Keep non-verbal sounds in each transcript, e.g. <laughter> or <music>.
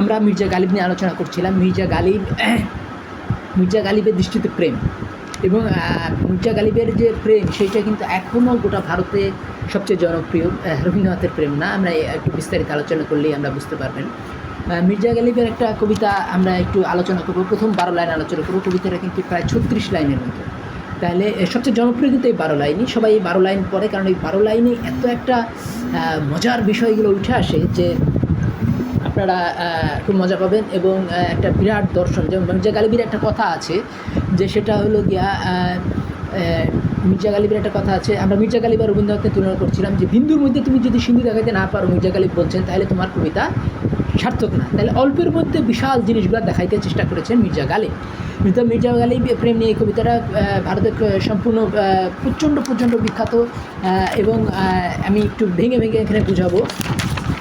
আমরা মির্জা গালিব নিয়ে আলোচনা করছিলাম। মির্জা গালিব, মির্জা গালিবের দৃষ্টিতে প্রেম। এবং মির্জা গালিবের যে প্রেম সেইটা কিন্তু এখনও গোটা ভারতে সবচেয়ে জনপ্রিয়। রবীন্দ্রনাথের প্রেম না, আমরা একটু বিস্তারিত আলোচনা করলেই আমরা বুঝতে পারবেন। মির্জা গালিবের একটা কবিতা আমরা একটু আলোচনা করব। প্রথম বারো লাইন আলোচনা করব। কবিতাটা কিন্তু প্রায় ছত্রিশ লাইনের মতো। তাহলে সবচেয়ে জনপ্রিয় কিন্তু এই বারো লাইনই। সবাই এই বারো লাইন পড়ে, কারণ এই বারো লাইনে এত একটা মজার বিষয়গুলো উঠে আসে যে আপনারা খুব মজা পাবেন এবং একটা বিরাট দর্শন যেমন মির্জা গালিবের একটা কথা আছে, যে সেটা হলো গিয়া মির্জা গালিবের একটা কথা আছে। আমরা মির্জা গালিব আর রবীন্দ্রনাথকে তুলনা করছিলাম যে বিন্দুর মধ্যে তুমি যদি সিন্ধু দেখাতে না পারো, মির্জা গালিব বলছেন, তাহলে তোমার কবিতা সার্থক না। তাহলে অল্পের মধ্যে বিশাল জিনিসগুলো দেখাইতে চেষ্টা করেছেন মির্জা গালিব। কিন্তু মির্জা গালিব প্রেম নিয়ে এই কবিতাটা ভারতের সম্পূর্ণ প্রচণ্ড প্রচণ্ড বিখ্যাত এবং আমি একটু ভেঙে ভেঙে এখানে বুঝাবো।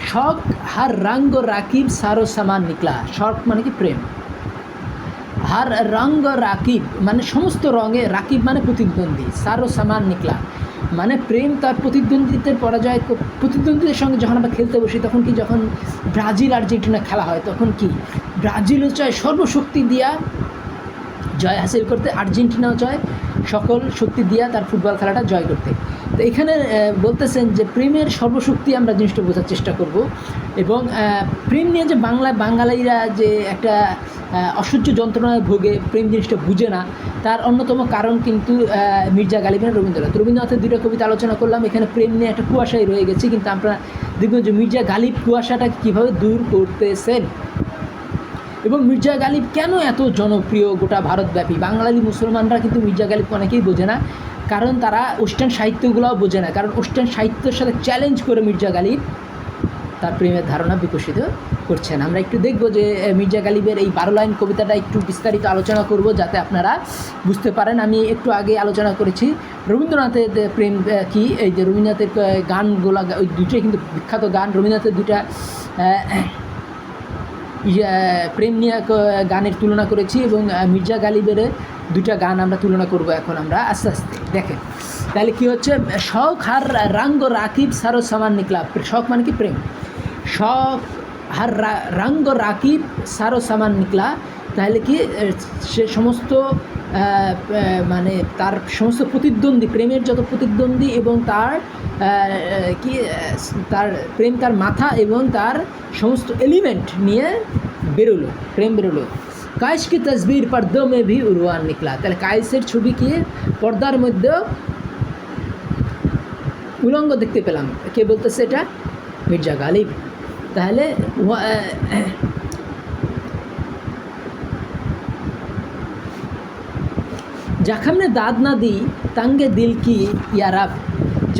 শখ হার রঙ্গ রাকিব সারো সামান নিকলা। শখ মানে কি প্রেম? হার রঙ্গ রাকিব মানে সমস্ত রঙে, রাকিব মানে প্রতিদ্বন্দ্বী, সারো সামান নিকলা। মানে প্রেম তার প্রতিদ্বন্দ্বিতার পরাজয় প্রতিদ্বন্দ্বীদের সঙ্গে যখন আমরা খেলতে বসি, তখন কি যখন ব্রাজিল আর্জেন্টিনা খেলা হয়, তখন কি? ব্রাজিলও চায় সর্বশক্তি দিয়া জয় হাসিল করতে, আর্জেন্টিনাও চায় সকল শক্তি দিয়া তার ফুটবল খেলাটা জয় করতে। তো এখানে বলতেছেন যে প্রেমের সর্বশক্তি আমরা জিনিসটা বোঝার চেষ্টা করব এবং প্রেম নিয়ে যে বাংলা, বাঙালিরা যে একটা অসহ্য যন্ত্রণায় ভোগে, প্রেম জিনিসটা বুঝে না, তার অন্যতম কারণ কিন্তু মির্জা গালিবের রবীন্দ্রনাথ। রবীন্দ্রনাথের দুটো কবিতা আলোচনা করলাম, এখানে প্রেম নিয়ে একটা কুয়াশাই রয়ে গেছে, কিন্তু আমরা দেখবেন যে মির্জা গালিব কুয়াশাটা কীভাবে দূর করতেছেন। এবং মির্জা গালিব কেন এত জনপ্রিয় গোটা ভারতব্যাপী? বাঙালি মুসলমানরা কিন্তু মির্জা গালিবকে অনেকেই বোঝে না। কারণ তারা ওয়েস্টার্ন সাহিত্যগুলোও বোঝে না। কারণ ওয়েস্টার্ন সাহিত্যের সাথে চ্যালেঞ্জ করে মির্জা গালিব তার প্রেমের ধারণা বিকশিত করছেন আমরা একটু দেখব যে মির্জা গালিবের এই বারো লাইন কবিতাটা একটু বিস্তারিত আলোচনা করব যাতে আপনারা বুঝতে পারেন। আমি একটু আগে আলোচনা করেছি, রবীন্দ্রনাথের প্রেম কি? এই যে রবীন্দ্রনাথের গানগুলা ওই দুটোই কিন্তু বিখ্যাত গান। রবীন্দ্রনাথের দুটা প্রেম নিয়ে গানের তুলনা করেছি এবং মির্জা গালিবের দুটা গান আমরা তুলনা করব এখন আমরা, আস্তে আস্তে, দেখেন। তাহলে কি হচ্ছে? শখ হার রাঙ্গ রাকিব সারো সামান নিকলা শখ মানে কি? প্রেম। শখ হার রাঙ্গ রাকিব সারো সামান নিকলা তাহলে কি সে সমস্ত মানে তার সমস্ত প্রতিদ্বন্দ্বী, প্রেমের যত প্রতিদ্বন্দ্বী এবং তার কি তার প্রেম তার মাথা এবং তার সমস্ত এলিমেন্ট নিয়ে বেরোলো, প্রেম বেরোলো। কায়েস কি তসবির পর্দো মে ভি উরওয়ান নিকলা। তাহলে কায়েসের ছবি কি? পর্দার মধ্যেও উলঙ্গ দেখতে পেলাম। কে বলতেছে এটা? মির্জা গালিব। তাহলে আহ, জাখামনে দাঁত না দিই তাঙ্গে দিল কি ইয়ারাব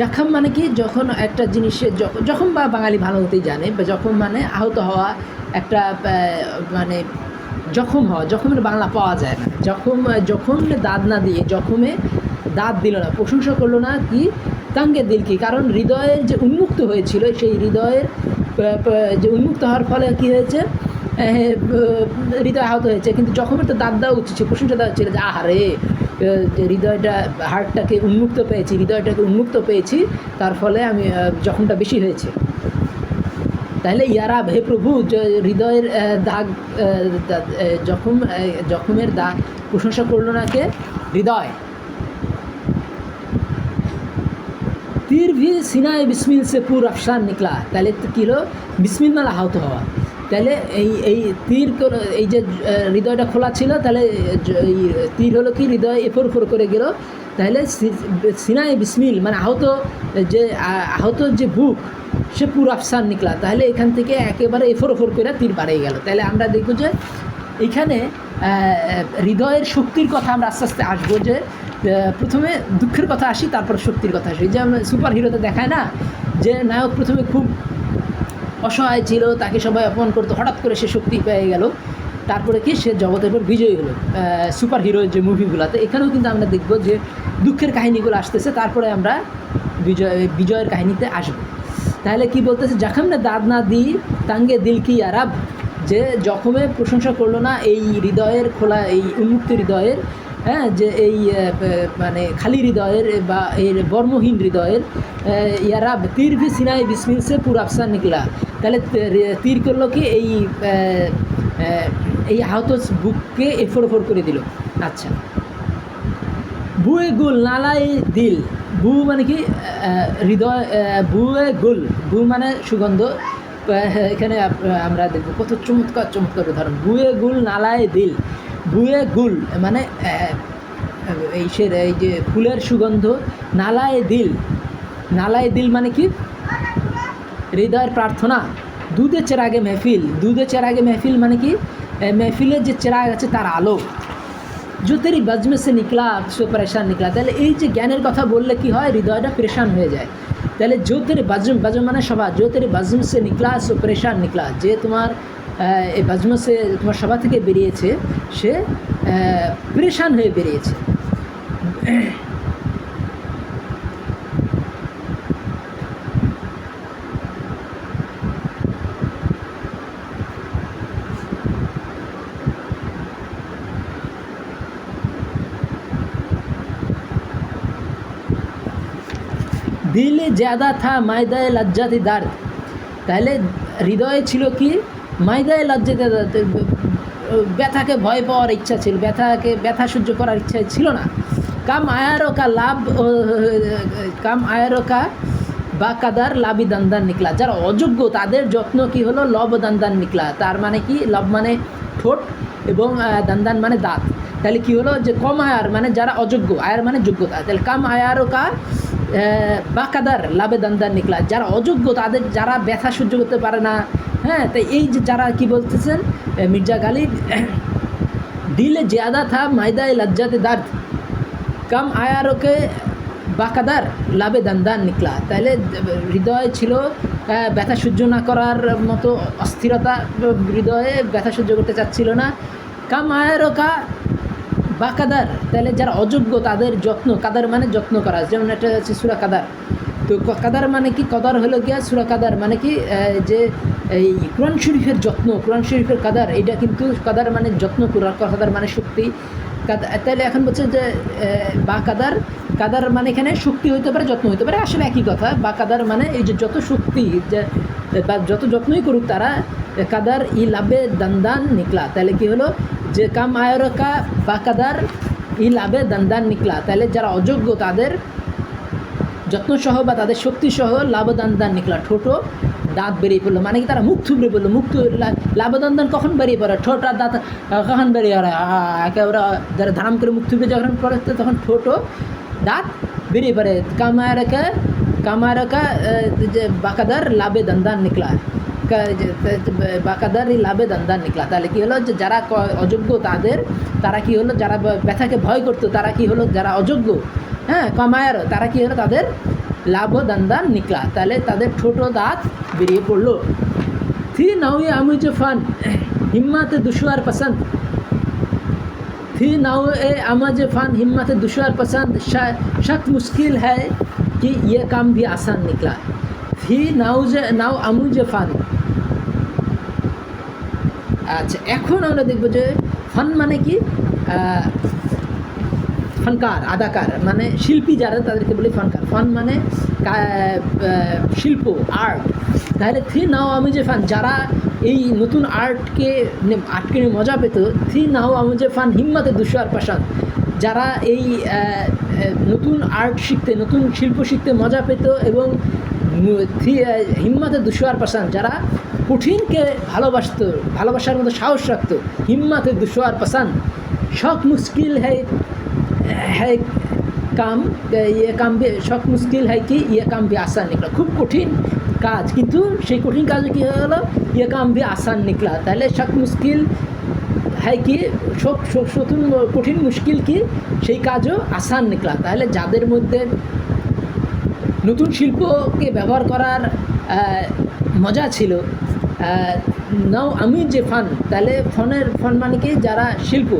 জাখাম মানে কি? যখন একটা জিনিসের যখন বা বাঙালি ভালো হতেই জানে বা যখন মানে আহত হওয়া একটা মানে জখম হওয়া, জখমের বাংলা পাওয়া যায় না। জখম জখম দাঁত না দিয়ে জখমে দাঁত দিল না, প্রশংসা করল না কি? তাঙ্গে দিল কি? কারণ হৃদয়ের যে উন্মুক্ত হয়েছিল, সেই হৃদয়ের যে উন্মুক্ত হওয়ার ফলে কি হয়েছে? হৃদয় আহত হয়েছে। কিন্তু জখমের তো দাঁত দেওয়া উচিত প্রশংসা দেওয়া ছিল যে, আহারে হৃদয়টা হার্টটাকে উন্মুক্ত পেয়েছি, হৃদয়টাকে উন্মুক্ত পেয়েছি, তার ফলে আমি জখমটা বেশি হয়েছে। তাহলে ইয়ারা, হে প্রভু হৃদয়ের দাগ জখম জখমের দাগ প্রশংসা করল না কে? হৃদয়। তীর ভি সিনায় বিসমিল সে পুর আফসান নিকলা। তাহলে কী হলো? বিসমিল মালা আহত হওয়া। তাহলে এই এই তীর এই যে হৃদয়টা খোলা ছিল, তাহলে তীর হলো কি? হৃদয় এফোর ফোর করে গেল। তাহলে সিনায় বিসমিল মানে আহত যে আহত যে বুক সে পুরো আফসান নিকলা। তাহলে এখান থেকে একেবারে এফোর ওফোর করে তীর বাড়িয়ে গেল। তাহলে আমরা দেখব যে এইখানে আহ, হৃদয়ের শক্তির কথা আমরা আস্তে আস্তে আসব যে প্রথমে দুঃখের কথা আসি তারপর শক্তির কথা আসি। যে সুপার হিরোতে দেখায় না যে নায়ক প্রথমে খুব অসহায় ছিল তাকে সবাই অপমান করতো হঠাৎ করে সে শক্তি পেয়ে গেল। তারপরে কি? সে জগতের পর বিজয়ী হলো সুপার হিরো যে মুভিগুলোতে এখানেও কিন্তু আমরা দেখব যে দুঃখের কাহিনীগুলো আসতেছে তারপরে আমরা বিজয় বিজয়ের কাহিনীতে আসব। তাহলে কি বলতেছে যখন না দাঁত না দি, তাঙ্গে দিল কি আরাব যে জখমে প্রশংসা করল না এই হৃদয়ের খোলা, এই উন্মুক্ত হৃদয়ের হ্যাঁ যে এই মানে খালি হৃদয়ের বা এর বর্মহীন হৃদয়ের ইয়ারা তীর ভি সিনাই বিসমিল সে পুর আফসান নিকলা। তাহলে তীর করল কি, এই এই আহত বুককে এফোর ওফোর করে দিল। আচ্ছা। বুয়ে গুল, নালাই দিল। বু মানে কি হৃদয় বুয়ে গুল। বু মানে সুগন্ধ। এখানে আমরা দেখব কত চমৎকার চমৎকার উদাহরণ। বুয়ে গুল নালায় দিল। বুয়ে গুল মানে এই সে, এই যে ফুলের সুগন্ধ, নালায় দিল। নালায় দিল মানে কি? হৃদয়ের প্রার্থনা। দুধের চেরাগে মেহফিল। দুধের চেরাগে মেহফিল মানে কি? মেহফিলের যে চেরাগ আছে তার আলো। जो तेरी बज में से निकला सो परेशान निकला তাহলে এই যে জ্ঞানের কথা বললে কি হয় হৃদয়টা পরেশান হয়ে যায় তাহলে জো তেরে বাজম বাজম মানে সভা জো তেরে বাজম সে নিকলা সো পরেশান নিকলা যে তোমার আহ, এই বাজম সে তোমার সভা থেকে বেরিয়েছে সে আহ, পরেশান হয়ে বেরিয়েছে জ্যাদা থা মায়দায় লজ্জাতি দার্দ তাহলে হৃদয়ে ছিল কি মায়দায় লজ্জাতে ব্যথাকে ভয় পাওয়ার ইচ্ছা ছিল ব্যথাকে ব্যথা সহ্য করার ইচ্ছা ছিল না কাম আয়ারও কা লাভ কাম আয়ারও কা বা কাদার লাভি দান্দান নিকলা যারা অযোগ্য তাদের যত্ন কি হলো লব দান্দান নিকলা তার মানে কি লব মানে ঠোঁট এবং দান্দান মানে দাঁত তাহলে কি হলো যে কম আয়ার মানে যারা অযোগ্য আয়ার মানে যোগ্যতা তাহলে কাম আয়ারও কা বাকাদার লাভে দান্দার নিকলা। যারা অযোগ্য, তাদের যারা ব্যথা সহ্য করতে পারে না হ্যাঁ তাই এই যে যারা কি বলতেছেন মির্জা গালিব, দিলে জ্যাদা থা মায়দায় লজ্জাতে দার্দ। কাম আয়ারকে বাকাদার লাভে দান্দান নিকলা। তাহলে হৃদয় ছিল ব্যথা সহ্য না করার মতো অস্থিরতা, হৃদয়ে ব্যথা সহ্য করতে চাচ্ছিল না। কাম আয়ারকা বা কাদার, তাহলে যারা অযোগ্য তাদের যত্ন, কাদার মানে যত্ন করা, যেমন এটা হচ্ছে সুরা কাদার। তো কাদার মানে কি? কদার হলো গিয়া সুরা কাদার মানে কি? যে এই কোরআন শরীফের যত্ন, কোরআন শরীফের কাদার, এটা কিন্তু কাদার মানে যত্ন কাদার মানে শক্তি। তাহলে এখন বলছে যে বা কাদার কাদার মানে এখানে শক্তি হইতে পারে, যত্ন হইতে পারে, আসলে একই কথা। বা কাদার মানে এই যে যত শক্তি, যে, বা যত যত্নই করুক তারা কাদার ই লাভে দান দান নিকলা। তাহলে কি হলো? যে কাম আয়রকা বা কাদার ই লাভে দান্দান নিকলা। তাহলে যারা অযোগ্য তাদের যত্নসহ বা তাদের শক্তি শক্তিসহ লাভদানদান নিকলা। ঠোঁটো দাঁত বেরিয়ে পড়ল। মানে কি তারা মুখ থুবড়ে পড়ল? মুখ লাভদানদান কখন বেরিয়ে পড়ে? ঠোঁট আর দাঁত কখন বেরিয়ে পড়ে? একেবারে যারা ধারাম করে মুখ থুবড়ে যখন পড়ে, তখন ঠোঁটো দাঁত বেরিয়ে পড়ে। কামারকা কামারকা যে বাকাদার লাভে দান্দান নিকলা। কা- যে- তে- বাকাদার এই লাভে দান্দান নিকলা তাহলে কি হলো যে যারা ক- অযোগ্য তাদের তারা কি হলো যারা ব- ব্যথাকে ভয় করতো তারা কি হলো যারা অযোগ্য হ্যাঁ কমায়ার তারা কি হলো তাদের লাভ দান্দান নিকলা তাহলে তাদের ছোট দাঁত বেরিয়ে পড়লো থি নাও আমি যে ফান হিম্মাতে দুশোয়ার পসন্দ थी नाव ए अमज फान हिम्मत दुश्वार पसंद शा- शक मुश्किल है कि ये काम भी आसान निकला थी नाव যে নাও আমু যে ফান আচ্ছা এখন আমরা দেখব যে ফান মানে কি? ফানকার আদাকার মানে শিল্পী যারা, তাদেরকে বলি ফানকার ফান মানে শিল্প আর্ট তাহলে থ্রি নাও আমি যে ফান যারা এই নতুন আর্টকে আর্টকে নিয়ে মজা পেত, থ্রি নাও আমি যে ফান হিম্মতে দুশোয়ার পাশান যারা এই নতুন আর্ট শিখতে, নতুন শিল্প শিখতে মজা পেত এবং হিম্মাতে দুশোয়ার পাসান যারা কঠিনকে ভালোবাসত, ভালোবাসার মতো সাহস রাখতো, হিম্মতে দুশোয়ার পাসান সব মুশকিল হ্যাঁ হ্যাঁ কাম ইয়ে কাম সব মুশকিল হয় কি ইয়ে কাম বি আসান নিকলা। খুব কঠিন কাজ, কিন্তু সেই কঠিন কাজে কী হয়ে গেলো ইয়ে কাম বি আসান নিকলা। তাহলে সব মুশকিল হয় কি সব কঠিন মুশকিল কি, সেই কাজও আসান নিকলা। তাহলে যাদের মধ্যে নতুন শিল্পকে ব্যবহার করার মজা ছিল। নাও আমি যে ফান তাহলে ফনের ফন মানে কি? যারা শিল্প।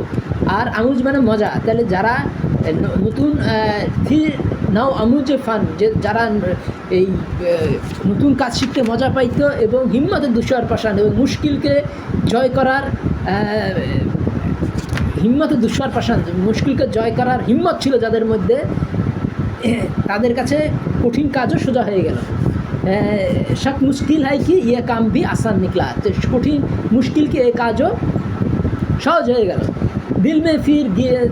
আর আমুজ মানে মজা। তাহলে যারা নতুন থি নাও আমু যে ফান যে যারা এই নতুন কাজ শিখতে মজা পাইতো এবং হিম্মতের দুশোয়ার পাশান এবং মুশকিলকে জয় করার আহ, হিম্মতে দুঃস্বর পাশান মুশকিলকে জয় করার হিম্মত ছিল যাদের মধ্যে তাদের কাছে কঠিন কাজও সোজা হয়ে গেল। সব মুশকিল হয় কি ইয়ে কাম বি আসান নিকলা। তো কঠিন মুশকিলকে এই কাজও সহজ হয়ে গেল। দিল মে ফির গি-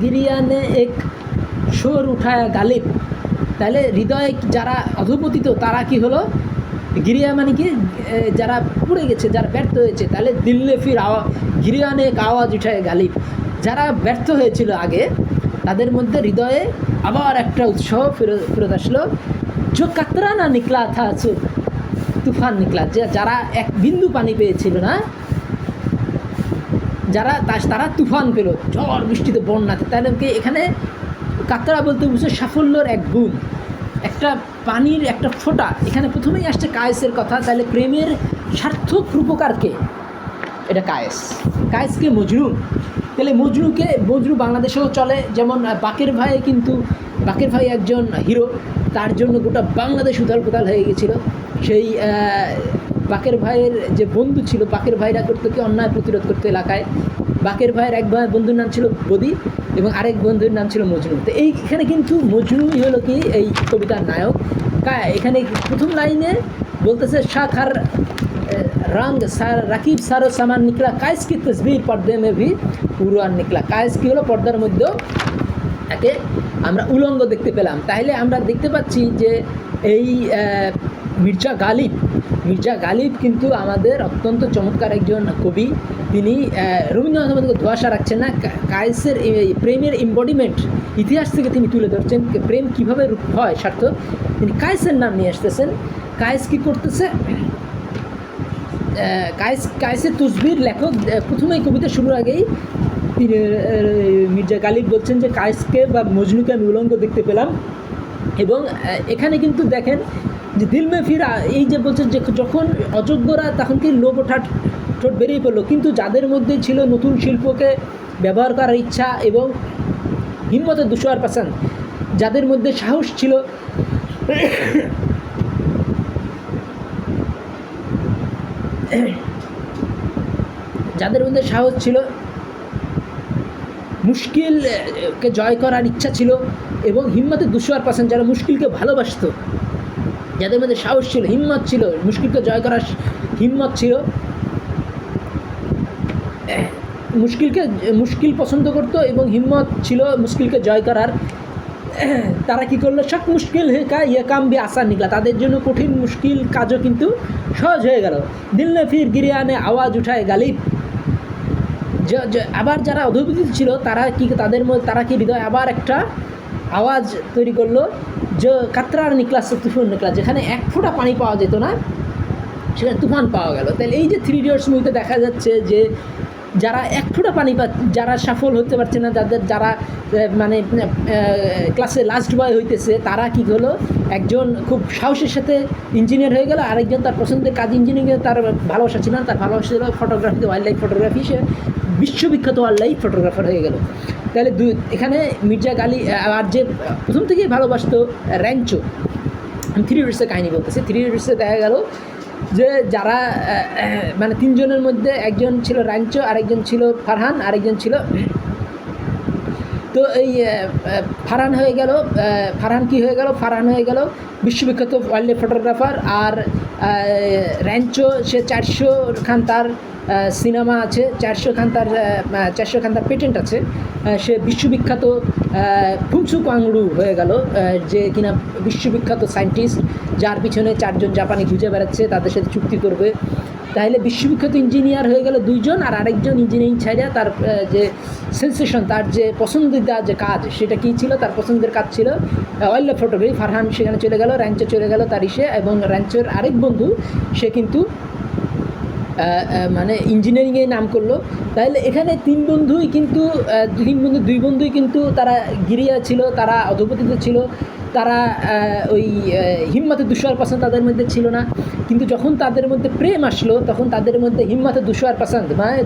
গিরিয়া নে এক শোর উঠায় গালিব। তাহলে হৃদয়ে যারা অধপতিত, তারা কি হলো? গিরিয়া মানে কি যারা পুড়ে গেছে, যারা ব্যর্থ হয়েছে, তাহলে দিল্লে ফির আওয়া গিরিয়ানে এক আওয়াজ উঠায় গালিব। যারা ব্যর্থ হয়েছিল আগে তাদের মধ্যে হৃদয়ে আবার একটা উৎসাহ ফেরত ফেরত আসলো। যে কাতরা না নিকলা থা চোখ তুফান নিকলা, যে যারা এক বিন্দু পানি পেয়েছিল না, যারা তারা তুফান পেল, ঝড় বৃষ্টিতে বন্যাতে। তাহলে এখানে কাতরা বলতে বুঝছে সাফল্যর এক গুণ। একটা পানির একটা ফোঁটা, এখানে প্রথমেই আসছে কায়েসের কথা, তাহলে প্রেমের সার্থক রূপকারকে এটা কায়েস। কায়েসকে মজনু তাহলে মজরুকে, মজরু বাংলাদেশেও চলে। যেমন বাকের ভাই কিন্তু, বাকের ভাই একজন হিরো। তার জন্য গোটা বাংলাদেশ উথাল কোথাল হয়ে গেছিল। সেই বাকের ভাইয়ের যে বন্ধু ছিল, বাকের ভাইরা করতো কি, অন্যায় প্রতিরোধ করতো এলাকায়। বাকের ভাইয়ের এক ভাই বন্ধুর নাম ছিল বদি এবং আরেক বন্ধুর নাম ছিল মজনু তো এইখানে কিন্তু মজনুই হলো কি, এই কবিতার নায়ক। কা- এখানে প্রথম লাইনে বলতেছে শাখার रंग सार রাকিব সারো সামান নিকলা কায়েস কি তসবির পর্দে মে ভি উড়ান নিকলা কায়েস কি হলো পর্দার মধ্যেও একে আমরা উলঙ্গ দেখতে পেলাম তাহলে আমরা দেখতে পাচ্ছি যে এই আহ, মির্জা গালিব মির্জা গালিব কিন্তু আমাদের অত্যন্ত চমৎকার একজন কবি তিনি আহ, রবীন্দ্রনাথ আমাদেরকে ধোয়াশা রাখছেন না কা- কায়েসের এই প্রেমের ইম্বডিমেন্ট ইতিহাস থেকে তিনি তুলে ধরছেন যে প্রেম কীভাবে রূপ হয় সার্থক তিনি কায়েসের নাম নিয়ে আসতেছেন। কায়েস কী করতেছে? কায়েস কায়েসের তুসবির লেখক প্রথমেই কবিতা শুরুর আগেই তিনি মির্জা গালিব বলছেন যে কায়েসকে বা মজনুকে আমি উলঙ্গ দেখতে পেলাম। এবং এখানে কিন্তু দেখেন যে, দিল মে ফিরা এই যে বলছে যে, যখন অযোগ্যরা তখন কি লোভ ওঠার ঠোঁট বেরিয়ে পড়ল। কিন্তু যাদের মধ্যে ছিল নতুন শিল্পকে ব্যবহার করার ইচ্ছা এবং হিম্মতের দুশোয়ার পার্সেন্ট যাদের মধ্যে সাহস ছিল যাদের মধ্যে সাহস ছিল, মুশকিলকে জয় করার ইচ্ছা ছিল এবং হিম্মতে দুশোয়ার পার্সেন্ট যারা মুশকিলকে ভালোবাসতো, যাদের মধ্যে সাহস ছিল, হিম্মত ছিল, মুশকিলকে জয় করার হিম্মত ছিল, মুশকিলকে, মুশকিল পছন্দ করতো এবং হিম্মত ছিল মুশকিলকে জয় করার <coughs> তারা কি করল? সব মুশকিল ইয়ে কাম বি আসান নিকলা। তাদের জন্য কঠিন, মুশকিল কাজও কিন্তু সহজ হয়ে গেল। দিল নে ফির গিরিয়ানে আওয়াজ উঠায় গালিব। আবার যারা অধপতিত ছিল, তারা কি তাদের মধ্যে তারা কি হৃদয় আবার একটা আওয়াজ তৈরি করল? যে কাতরার নিকলাস তুফান নিকলাস যেখানে এক ফোঁটা পানি পাওয়া যেত না, সেখানে তুফান পাওয়া গেল। তাহলে এই যে থ্রি ইডিয়টস মুভিতে দেখা যাচ্ছে যে যারা এক ফোঁটা পানি পা যারা সফল হতে পারছে না, যাদের যারা মানে ক্লাসে লাস্ট বয় হইতেছে, তারা কি হলো একজন খুব সাহসের সাথে ইঞ্জিনিয়ার হয়ে গেল, আরেকজন তার পছন্দের কাজ ইঞ্জিনিয়ারিংয়ে তার ভালোবাসা ছিল না, তার ভালোবাসা ছিল ফটোগ্রাফিতে ওয়াইল্ড লাইফ ফটোগ্রাফি সে বিশ্ববিখ্যাত ওয়াইল্ড লাইফ ফটোগ্রাফার হয়ে গেল। তাহলে দুই, এখানে মির্জা গালি আর যে প্রথম থেকেই ভালোবাসতো, র্যাঞ্চো। থ্রি ইডিয়টসের কাহিনী বলতেছি। থ্রি ইডিয়টসে দেখা গেল যে যারা মানে তিনজনের মধ্যে একজন ছিল র্যাঞ্চো আরেকজন ছিল ফারহান, আরেকজন ছিল তো এই ফারহান হয়ে গেল ফারহান কি হয়ে গেল? ফারহান হয়ে গেল বিশ্ববিখ্যাত ওয়াইল্ড ফটোগ্রাফার আর র্যাঞ্চো সে চারশো খান তার সিনেমা আছে, চারশো খান তার চারশো খান তার পেটেন্ট আছে। সে বিশ্ববিখ্যাত ফুমসু কাংড়ু হয়ে গেল যে কিনা বিশ্ববিখ্যাত সায়েন্টিস্ট যার পিছনে চারজন জাপানি খুঁজে বেড়াচ্ছে, তাদের সাথে চুক্তি করবে। তাহলে বিশ্ববিখ্যাত ইঞ্জিনিয়ার হয়ে গেল দুইজন, আর আরেকজন ইঞ্জিনিয়ারিং ছাড়া তার যে সেন্সেশন তার যে পছন্দিদা যে কাজ, সেটা কী ছিল? তার পছন্দের কাজ ছিল ওয়াইল্ড ফটোগ্রাফি ফারহান সেখানে চলে গেল র্যাঞ্চে চলে গেল তার ইসে, এবং র্যাঞ্চের আরেক বন্ধু, সে কিন্তু মানে ইঞ্জিনিয়ারিংয়ে নাম করল। তাহলে এখানে তিন বন্ধুই কিন্তু তিন বন্ধু, দুই বন্ধুই কিন্তু তারা গিরিয়া ছিল, তারা অধপতিত ছিল। তারা ওই হিম্মতে দুশোয়ার পার্সেন্ট তাদের মধ্যে ছিল না। কিন্তু যখন তাদের মধ্যে প্রেম আসলো, তখন তাদের মধ্যে হিম্মতে দুশোয়ার পার্সেন্ট মানে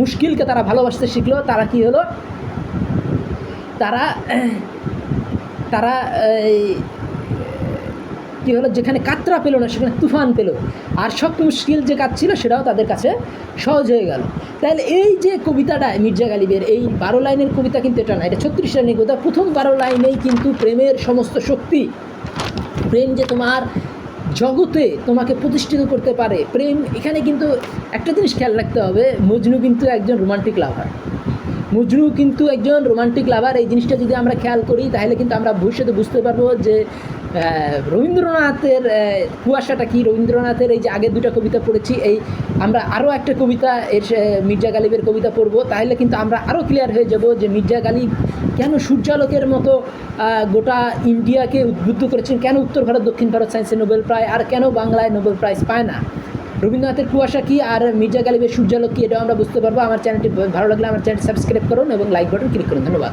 মুশকিলকে তারা ভালোবাসতে শিখলো। তারা কি হলো? তারা তারা কী হলো, যেখানে কাতরা পেল না, সেখানে তুফান পেল। আর শখ মুশকিল যে কাজ ছিল, সেটাও তাদের কাছে সহজ হয়ে গেল। তাহলে এই যে কবিতাটা মির্জা গালিবের, এই বারো লাইনের কবিতা কিন্তু এটা না, এটা ছত্রিশ লাইনের কবিতা। প্রথম বারো লাইনেই কিন্তু প্রেমের সমস্ত শক্তি। প্রেম যে তোমার জগতে তোমাকে প্রতিষ্ঠিত করতে পারে, প্রেম এখানে কিন্তু একটা জিনিস খেয়াল রাখতে হবে, মজনু কিন্তু একজন রোমান্টিক লাভার মজনু কিন্তু একজন রোমান্টিক লাভার এই জিনিসটা যদি আমরা খেয়াল করি, তাহলে কিন্তু আমরা ভবিষ্যতে বুঝতে পারব যে রবীন্দ্রনাথের কুয়াশাটা কি? রবীন্দ্রনাথের এই যে আগের দুটো কবিতা পড়েছি, এই আমরা আরও একটা কবিতা, এর মির্জা গালিবের কবিতা পড়ব। তাহলে কিন্তু আমরা আরও ক্লিয়ার হয়ে যাব যে মির্জা গালিব কেন সূর্যালোকের মতো গোটা ইন্ডিয়াকে উদ্বুদ্ধ করেছেন? কেন উত্তর ভারত, দক্ষিণ ভারত সায়েন্সে নোবেল প্রাইজ আর কেন বাংলায় নোবেল প্রাইজ পায় না? রবীন্দ্রনাথের কুয়াশা কি আর মির্জা গালিবের সূর্যালোক কি, এটাও আমরা বুঝতে পারব। আমার চ্যানেলটি ভালো লাগলে আমার চ্যানেলটি সাবস্ক্রাইব করুন এবং লাইক বাটন ক্লিক করুন। ধন্যবাদ।